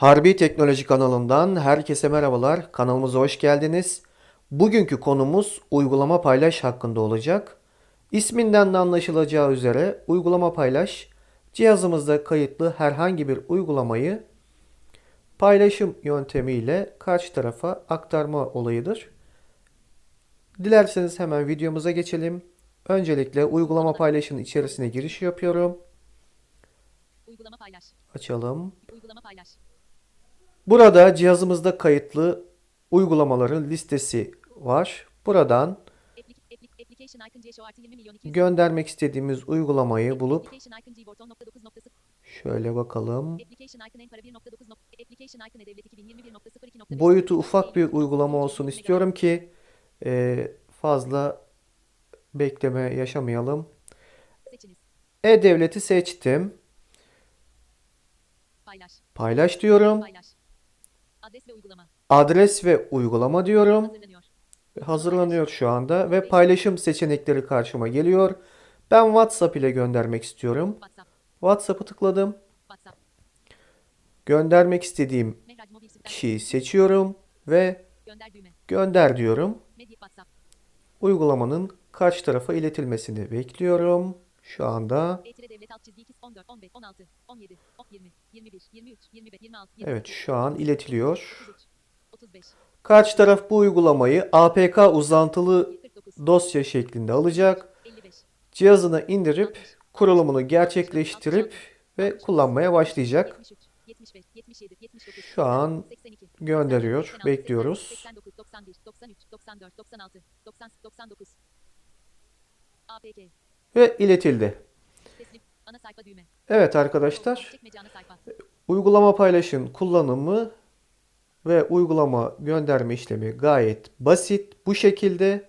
Harbi Teknoloji kanalından herkese merhabalar. Kanalımıza hoş geldiniz. Bugünkü konumuz uygulama paylaş hakkında olacak. İsminden de anlaşılacağı üzere uygulama paylaş cihazımızda kayıtlı herhangi bir uygulamayı paylaşım yöntemiyle karşı tarafa aktarma olayıdır. Dilerseniz hemen videomuza geçelim. Öncelikle uygulama paylaşın içerisine giriş yapıyorum. Uygulama paylaş. Açalım. Uygulama paylaş. Burada cihazımızda kayıtlı uygulamaların listesi var. Buradan Applic- applic- application icon C artı 20 milyon 200. göndermek istediğimiz uygulamayı bulup Application icon G Borton nokta 9 nokta sıfır. şöyle bakalım. Application icon en para 1.9 nokta. Application icon devlet 2021.02 nokta. Boyutu ufak bir uygulama olsun istiyorum ki e, fazla bekleme yaşamayalım. E-Devlet'i seçtim. Paylaş. Paylaş diyorum. Paylaş. Adres ve uygulama. Adres ve uygulama diyorum. Hazırlanıyor. Hazırlanıyor şu anda ve paylaşım seçenekleri karşıma geliyor. Ben WhatsApp ile göndermek istiyorum. WhatsApp. WhatsApp'ı tıkladım. WhatsApp. Göndermek istediğim kişiyi seçiyorum ve Gönder gönder diyorum. WhatsApp. Uygulamanın karşı tarafa iletilmesini bekliyorum. Şu anda devlet alt çizgi 2 14 15 16 17 20 21 23 25 26 evet şu an iletiliyor. 33 35 Karşı taraf bu uygulamayı APK uzantılı 49 dosya şeklinde alacak. 55 Cihazına indirip kurulumunu gerçekleştirip ve kullanmaya başlayacak. 73 75 77 79 Şu an 82 gönderiyor. 86, Bekliyoruz. 89 91 93 94 96 90 99 APK Ve iletildi. Evet arkadaşlar. Uygulama paylaşın kullanımı ve uygulama gönderme işlemi gayet basit. Bu şekilde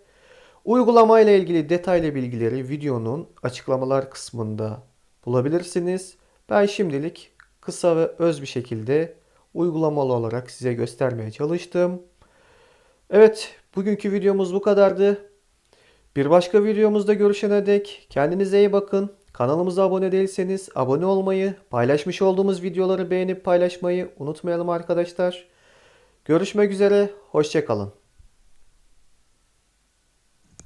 uygulama ile ilgili detaylı bilgileri videonun açıklamalar kısmında bulabilirsiniz. Ben şimdilik kısa ve öz bir şekilde uygulamalı olarak size göstermeye çalıştım. Evet, bugünkü videomuz bu kadardı. Bir başka videomuzda görüşene dek kendinize iyi bakın. Kanalımıza abone değilseniz abone olmayı, paylaşmış olduğumuz videoları beğenip paylaşmayı unutmayalım arkadaşlar. Görüşmek üzere, hoşçakalın.